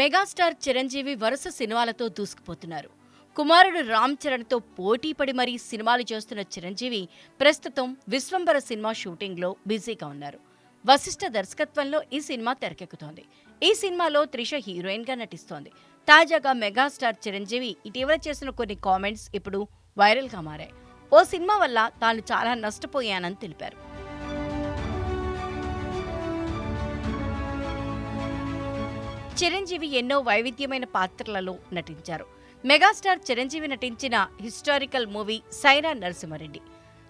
Megastar Chiranjeevi వరుస సినిమాలతో దూసుకుపోతున్నారు. కుమారుడు రామ్ చరణ్తో పోటీ పడి మరీ సినిమాలు చేస్తున్న చిరంజీవి ప్రస్తుతం విశ్వంబర సినిమా షూటింగ్లో బిజీగా ఉన్నారు. వశిష్ఠ దర్శకత్వంలో ఈ సినిమా తెరకెక్కుతోంది. ఈ సినిమాలో త్రిష హీరోయిన్గా నటిస్తోంది. తాజాగా మెగాస్టార్ చిరంజీవి ఇటీవల చేసిన కొన్ని కామెంట్స్ ఇప్పుడు వైరల్గా మారాయి. ఓ సినిమా వల్ల తాను చాలా నష్టపోయానని తెలిపారు. చిరంజీవి ఎన్నో వైవిధ్యమైన పాత్రలలో నటించారు. మెగాస్టార్ చిరంజీవి నటించిన హిస్టారికల్ మూవీ సైరా నరసింహారెడ్డి.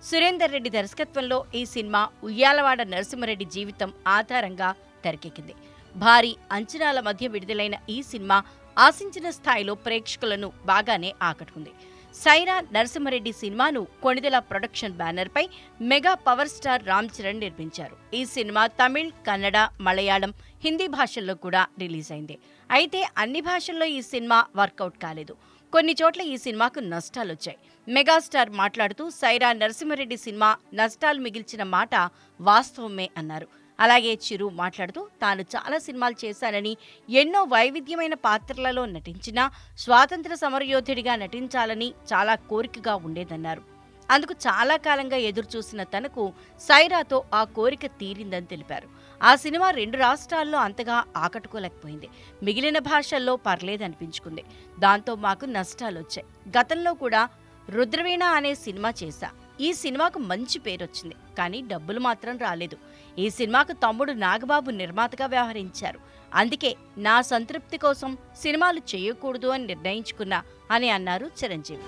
సురేందర్ రెడ్డి దర్శకత్వంలో ఈ సినిమా ఉయ్యాలవాడ నరసింహారెడ్డి జీవితం ఆధారంగా తెరకెక్కింది. భారీ అంచనాల మధ్య విడుదలైన ఈ సినిమా ఆశించిన స్థాయిలో ప్రేక్షకులను బాగానే ఆకట్టుకుంది. సైరా నరసింహారెడ్డి సినిమాను కొణిదెల ప్రొడక్షన్ బ్యానర్పై mega power star Ram Charan నిర్మించారు. ఈ సినిమా తమిళ్ కన్నడ మలయాళం హిందీ భాషల్లో కూడా రిలీజ్ అయింది అయితే అన్ని భాషల్లో ఈ సినిమా వర్కౌట్ కాలేదు. కొన్ని చోట్ల ఈ సినిమాకు నష్టాలు వచ్చాయి మెగాస్టార్ మాట్లాడుతూ సైరా నరసింహారెడ్డి సినిమా నష్టాలు మిగిల్చిన మాట వాస్తవమే అన్నారు. అలాగే చిరు మాట్లాడుతూ తాను చాలా సినిమాలు చేశానని ఎన్నో వైవిధ్యమైన పాత్రలలో నటించినా స్వాతంత్ర సమరయోధుడిగా నటించాలని చాలా కోరికగా ఉండేదన్నారు. అందుకు చాలా కాలంగా ఎదురుచూసిన తనకు సైరాతో ఆ కోరిక తీరిందని తెలిపారు. ఆ సినిమా రెండు రాష్ట్రాల్లో అంతగా ఆకట్టుకోలేకపోయింది. మిగిలిన భాషల్లో పర్లేదనిపించుకుంది. దాంతో మాకు నష్టాలు వచ్చాయి గతంలో కూడా రుద్రవీణ అనే సినిమా చేశా. ఈ సినిమాకు మంచి పేరు వచ్చింది కానీ డబ్బులు మాత్రం రాలేదు. ఈ సినిమాకు తమ్ముడు నాగబాబు నిర్మాతగా వ్యవహరించారు. అందుకే నా సంతృప్తి కోసం సినిమాలు చేయకూడదు అని నిర్ణయించుకున్నా అని అన్నారు చిరంజీవి.